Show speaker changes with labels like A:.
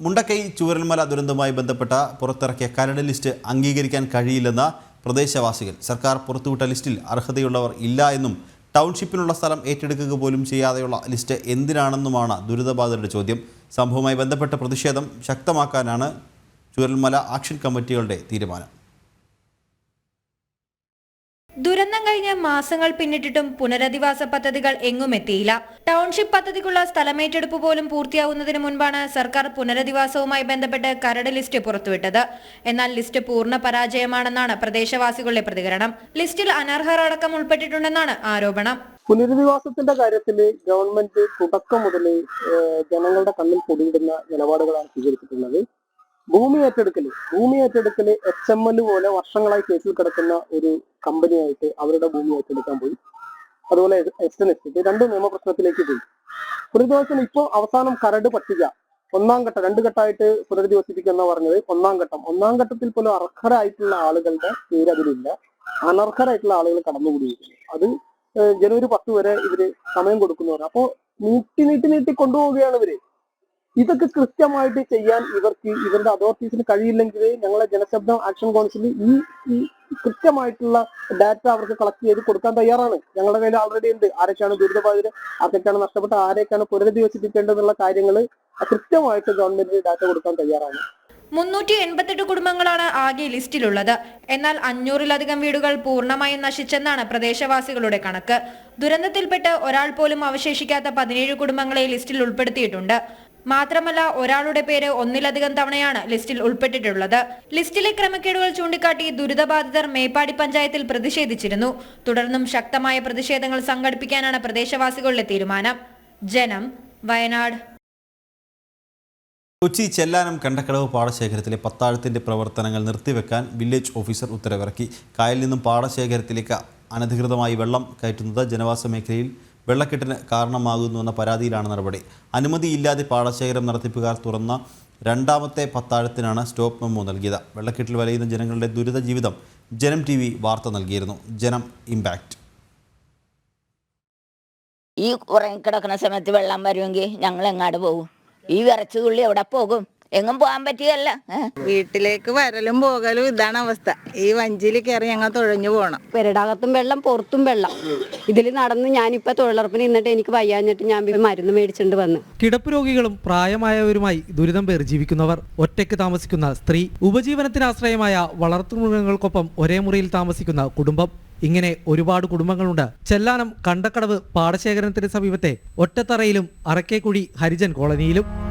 A: മുണ്ടക്കൈ ചൂരൽമല ദുരന്തവുമായി ബന്ധപ്പെട്ട പുറത്തിറക്കിയ കരട് ലിസ്റ്റ് അംഗീകരിക്കാൻ കഴിയില്ലെന്ന പ്രദേശവാസികൾ. സർക്കാർ പുറത്തുവിട്ട ലിസ്റ്റിൽ അർഹതയുള്ളവർ ഇല്ല എന്നും ടൗൺഷിപ്പിനുള്ള സ്ഥലം ഏറ്റെടുക്കുക പോലും ചെയ്യാതെയുള്ള ലിസ്റ്റ് എന്തിനാണെന്നുമാണ് ദുരിതബാധിതരുടെ ചോദ്യം. സംഭവവുമായി ബന്ധപ്പെട്ട പ്രതിഷേധം ശക്തമാക്കാനാണ് ചൂരൽമല ആക്ഷൻ കമ്മിറ്റികളുടെ തീരുമാനം.
B: ദുരന്തം കഴിഞ്ഞ മാസങ്ങൾ പിന്നിട്ടിട്ടും പുനരധിവാസ പദ്ധതികൾ എങ്ങും എത്തിയില്ല. ടൗൺഷിപ്പ് പദ്ധതിക്കുള്ള സ്ഥലമേറ്റെടുപ്പ് പോലും പൂർത്തിയാവുന്നതിന് മുൻപാണ് സർക്കാർ പുനരധിവാസവുമായി ബന്ധപ്പെട്ട് കരട് ലിസ്റ്റ് പുറത്തുവിട്ടത്. എന്നാൽ ലിസ്റ്റ് പൂർണ പരാജയമാണെന്നാണ് പ്രദേശവാസികളുടെ പ്രതികരണം. ലിസ്റ്റിൽ അനർഹർ അടക്കം ഉൾപ്പെട്ടിട്ടുണ്ടെന്നാണ് ആരോപണം.
C: പുനരധിവാസത്തിന്റെ കാര്യത്തിൽ ഗവൺമെന്റ് തുടക്കം മുതൽ ജനങ്ങളുടെ കണ്ണിൽ പൊടിയിടുന്ന നിലപാടുകളാണ് സ്വീകരിച്ചിട്ടുള്ളത്. ഭൂമി ഏറ്റെടുക്കൽ ഭൂമി ഏറ്റെടുക്കൽ എച്ച് എം എൽ പോലെ വർഷങ്ങളായി കേസിൽ കിടക്കുന്ന ഒരു കമ്പനിയായിട്ട് അവരുടെ ഭൂമി ഏറ്റെടുക്കാൻ പോയി. അതുപോലെ എസ്റ്റൻ എസ്റ്റേറ്റ് രണ്ട് നിയമപ്രശ്നത്തിലേക്ക് പോയി. പുനരധിവാസത്തിന് ഇപ്പോൾ അവസാനം കരട് പട്ടിക ഒന്നാം ഘട്ടം രണ്ട് ഘട്ടമായിട്ട് പുനരധിവസിപ്പിക്കുന്ന പറഞ്ഞത്. ഒന്നാം ഘട്ടം. ഒന്നാം ഘട്ടത്തിൽ പോലും അർഹരായിട്ടുള്ള ആളുകളുടെ പേര് അതിലില്ല. അനർഹരായിട്ടുള്ള ആളുകൾ കടന്നുകൂടിയിരിക്കുന്നു. അത് ജനുവരി പത്ത് വരെ ഇവർ സമയം കൊടുക്കുന്നവർ അപ്പോ നീട്ടി നീട്ടി നീട്ടി കൊണ്ടുപോവുകയാണ് ഇവർ. ഇതൊക്കെ കൃത്യമായിട്ട് ചെയ്യാൻ ഇവർക്ക് ഇവരുടെ അതോറിറ്റീസിന് കഴിയില്ലെങ്കിൽ ഞങ്ങളെ ജനശബ്ദം ആക്ഷൻ കൗൺസിൽ ഈ ഈ കൃത്യമായിട്ടുള്ള ഡാറ്റ അവർക്ക് കളക്ട് ചെയ്ത് കൊടുക്കാൻ തയ്യാറാണ്. ഞങ്ങളുടെ കയ്യിൽ ഓൾറെഡി ഉണ്ട്. ആരൊക്കെയാണ് ദുരിതബാധിതർ ആരൊക്കെയാണ് നഷ്ടപ്പെട്ട ആരെയൊക്കെയാണ് പുനരധിവസിപ്പിക്കേണ്ടതെന്നുള്ള കാര്യങ്ങൾ കൃത്യമായിട്ട് ഗവൺമെന്റിന് ഡാറ്റ കൊടുക്കാൻ തയ്യാറാണ്.
B: മുന്നൂറ്റി എൺപത്തെട്ട് കുടുംബങ്ങളാണ് ആകെ ലിസ്റ്റിലുള്ളത്. എന്നാൽ അഞ്ഞൂറിലധികം വീടുകൾ പൂർണമായും നശിച്ചെന്നാണ് പ്രദേശവാസികളുടെ കണക്ക്. ദുരന്തത്തിൽപ്പെട്ട് ഒരാൾ പോലും അവശേഷിക്കാത്ത പതിനേഴ് കുടുംബങ്ങളെ ലിസ്റ്റിൽ ഉൾപ്പെടുത്തിയിട്ടുണ്ട്. മാത്രമല്ല ഒരാളുടെ പേര് ഒന്നിലധികം തവണയാണ് ലിസ്റ്റിൽ ഉൾപ്പെട്ടിട്ടുള്ളത്. ലിസ്റ്റിലെ ക്രമക്കേടുകൾ ചൂണ്ടിക്കാട്ടി ദുരിതബാധിതർ മേപ്പാടി പഞ്ചായത്തിൽ പ്രതിഷേധിച്ചിരുന്നു. തുടർന്നും ശക്തമായ പ്രതിഷേധങ്ങൾ സംഘടിപ്പിക്കാനാണ് പ്രദേശവാസികളുടെ തീരുമാനം. ജനം വയനാട്.
A: കൊച്ചി ചെല്ലാനം കണ്ടക്കടവ് പാടശേഖരത്തിലെ പത്താഴത്തിന്റെ പ്രവർത്തനങ്ങൾ നിർത്തിവെക്കാൻ വില്ലേജ് ഓഫീസർ ഉത്തരവിറക്കി. കായലിൽ നിന്നും പാടശേഖരത്തിലേക്ക് അനധികൃതമായി വെള്ളം കയറ്റുന്നത് ജനവാസ മേഖലയിൽ വെള്ളക്കെട്ടിന് കാരണമാകുന്നുവെന്ന പരാതിയിലാണ് നടപടി. അനുമതിയില്ലാതെ പാടശേഖരം നടത്തിപ്പുകാർ തുറന്ന രണ്ടാമത്തെ പത്താഴത്തിനാണ് സ്റ്റോപ്പ് മെമ്മോ നൽകിയത്. വെള്ളക്കെട്ടിൽ വലയുന്ന ജനങ്ങളുടെ ദുരിത ജീവിതം ജനം ടി വാർത്ത നൽകിയിരുന്നു. ജനം ഇമ്പാക്റ്റ്
D: ഈ ഉറങ്ങിക്കിടക്കുന്ന സമയത്ത് വെള്ളം വരുമെങ്കിൽ ഞങ്ങൾ എങ്ങാട് പോകും. ഈ വിറച്ചു തുള്ളി എവിടെ പോകും? എങ്ങും പോകാൻ പറ്റിയല്ല
E: വീട്ടിലേക്ക് വരലും പോകലും ഇതാണ് അവസ്ഥ. ഈ വഞ്ചിയിൽ കയറി ഞങ്ങൾ തുഴഞ്ഞു പോകണം
F: പെരടകത്തും വെള്ളം പുറത്തും വെള്ളം. ഇതിൽ നടന്ന് ഞാനിപ്പോ തൊഴിലുറപ്പിന് നിന്നിട്ട് എനിക്ക് വയ്യാഞ്ഞിട്ട് ഞാൻ മരുന്ന് മേടിച്ചിട്ട് വന്നു.
G: കിടപ്പ് രോഗികളും പ്രായമായവരുമായി ദുരിതം പേർ ജീവിക്കുന്നവർ ഒറ്റയ്ക്ക് താമസിക്കുന്ന സ്ത്രീ ഉപജീവനത്തിന് ആശ്രയമായ വളർത്തുമൃഗങ്ങൾക്കൊപ്പം ഒരേ മുറിയിൽ താമസിക്കുന്ന കുടുംബം. ഇങ്ങനെ ഒരുപാട് കുടുംബങ്ങളുണ്ട്. ചെല്ലാനം കണ്ടക്കടവ് പാടശേഖരത്തിന് സമീപത്തെ ഒറ്റത്തറയിലും അറക്കേക്കുഴി ഹരിജൻ കോളനിയിലും.